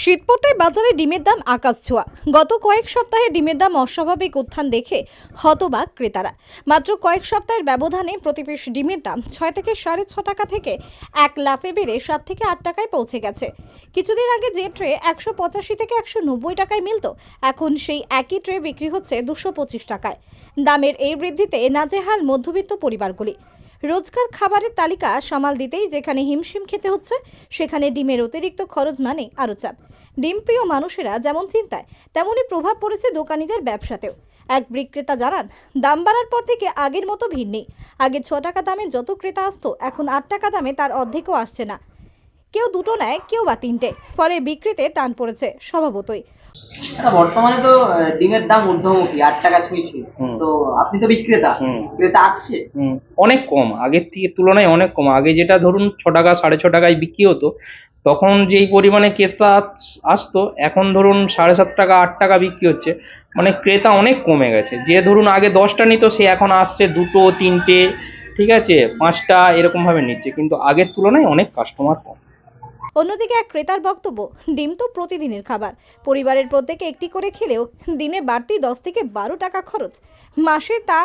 শীত পড়তেই বাজারে ডিমের দাম আকাশ ছোঁয়া। গত কয়েক সপ্তাহে ডিমের দাম অস্বাভাবিক উত্থান দেখে হতবাক ক্রেতারা। মাত্র কয়েক সপ্তাহের ব্যবধানে প্রতি পিস ডিমের দাম ছয় থেকে সাড়ে ছ টাকা থেকে এক লাফে বেড়ে সাত থেকে আট টাকায় পৌঁছে গেছে। কিছুদিন আগে যে ট্রে একশো পঁচাশি থেকে একশো নব্বই টাকায় মিলত, এখন সেই একই ট্রে বিক্রি হচ্ছে দুশো পঁচিশ টাকায়। দামের এই বৃদ্ধিতে নাজেহাল মধ্যবিত্ত পরিবারগুলি। রোজকার খাবারের তালিকা সামাল দিতেই যেখানে হিমশিম খেতে হচ্ছে, সেখানে ডিমের অতিরিক্ত খরচ মানে আরও চাপ। ডিম প্রিয় মানুষেরা যেমন চিন্তায়, তেমনই প্রভাব পড়েছে দোকানিদের ব্যবসাতেও। এক বিক্রেতা জানান, দাম বাড়ার পর থেকে আগের মতো ভিড় নেই। আগে ছ টাকা দামে যত ক্রেতা আসতো, এখন আট টাকা দামে তার অর্ধেকও আসছে না। কেউ দুটো নেয়, কেউ বা তিনটে। ফলে বিক্রিতে টান পড়েছে, স্বভাবতই। না, বর্তমানে তো ডিমের দাম ঊর্ধ্বমুখী আট টাকা ছুঁই ছুঁই তো আপনি তো বিক্রেতা। ক্রেতা আসছে? অনেক কম আগের থেকে তুলনায় অনেক কম। আগে যেটা ধরুন ছ টাকা সাড়ে ছ টাকায় বিক্রি হতো তখন যেই পরিমাণে ক্রেতা আসতো এখন ধরুন সাড়ে সাত টাকা আট টাকা বিক্রি হচ্ছে। মানে ক্রেতা অনেক কমে গেছে। যে ধরুন আগে দশটা নিত সে এখন আসছে দুটো তিনটে ঠিক আছে? পাঁচটা এরকমভাবে নিচ্ছে। কিন্তু আগের তুলনায় অনেক কাস্টমার কম। অন্যদিকে এক ক্রেতার বক্তব্য, ডিম তো প্রতিদিনের খাবার। পরিবারের প্রত্যেকে একটি করে খেলেও দিনে বাড়তি দশ থেকে বারো টাকা খরচ। মাসে তা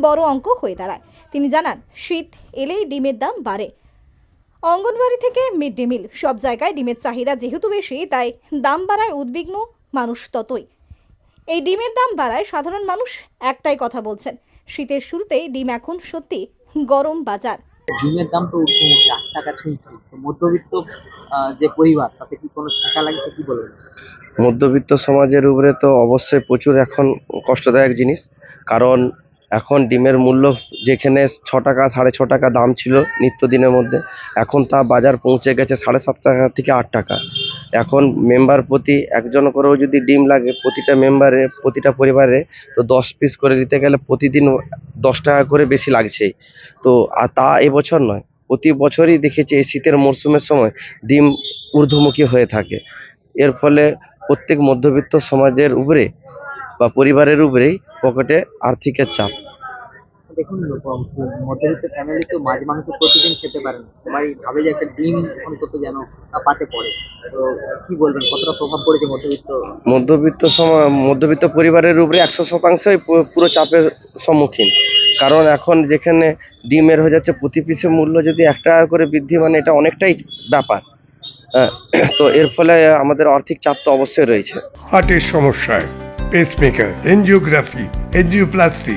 বড় অঙ্ক হয়ে দাঁড়ায়। তিনি জানান, শীত এলেই ডিমের দাম বাড়ে। অঙ্গনবাড়ি থেকে মিড ডে মিল, সব জায়গায় ডিমের চাহিদা যেহেতু বেশি, তাই দাম বাড়ায় উদ্বিগ্ন মানুষ ততই। এই ডিমের দাম বাড়ায় সাধারণ মানুষ একটাই কথা বলছেন, শীতের শুরুতেই ডিম এখন সত্যি গরম বাজার। ডিমের দাম তো ঊর্ধ্বমুখী আট টাকা ছুঁই তো মধ্যবিত্ত যে পরিবার, তাতে কি কোনো ছেঁকা লাগছে কি বলবেন? মধ্যবিত্ত সমাজের উপরে তো অবশ্যই প্রচুর এখন কষ্টদায়ক জিনিস। কারণ এখন ডিমের মূল্য যেখানে ছ টাকা, সাড়ে ছ টাকা দাম ছিল নিত্যদিনের মধ্যে, এখন তা বাজার পৌঁছে গেছে সাড়ে সাত টাকা থেকে আট টাকা। এখন মেম্বার প্রতি একজন করেও যদি ডিম লাগে প্রতিটা মেম্বারে প্রতিটা পরিবারে, তো দশ পিস করে দিতে গেলে প্রতিদিন দশ টাকা করে বেশি লাগছেই তো, আর তা এবছর নয়, প্রতি বছরই দেখেছি এই শীতের মরশুমের সময় ডিম ঊর্ধ্বমুখী হয়ে থাকে। এর ফলে প্রত্যেক মধ্যবিত্ত সমাজের উপরে বা পরিবারের উপরেই পকেটে আর্থিকের চাপ। দেখুন মধ্যবিত্ত ফ্যামিলি তো মাছ মাংস প্রতিদিন খেতে পারে না। সবাই ভাবে যে একটা ডিম অন্তত যেন পাতে পড়ে। তো কি বলবেন কতটা প্রভাব পড়েছে মধ্যবিত্ত? মধ্যবিত্ত সমা মধ্যবিত্ত পরিবারের উপরে একশো শতাংশই পুরো চাপের সম্মুখীন। কারণ এখন যেখানে ডিমের হয়ে যাচ্ছে প্রতি পিসে মূল্য যদি এক টাকা করে বৃদ্ধি মানে এটা অনেকটাই ব্যাপার। হ্যাঁ, তো এর ফলে আমাদের আর্থিক চাপ তো অবশ্যই রয়েছে। হার্টের সমস্যায় পেসমেকার এনজিওগ্রাফি এনজিওপ্লাস্টি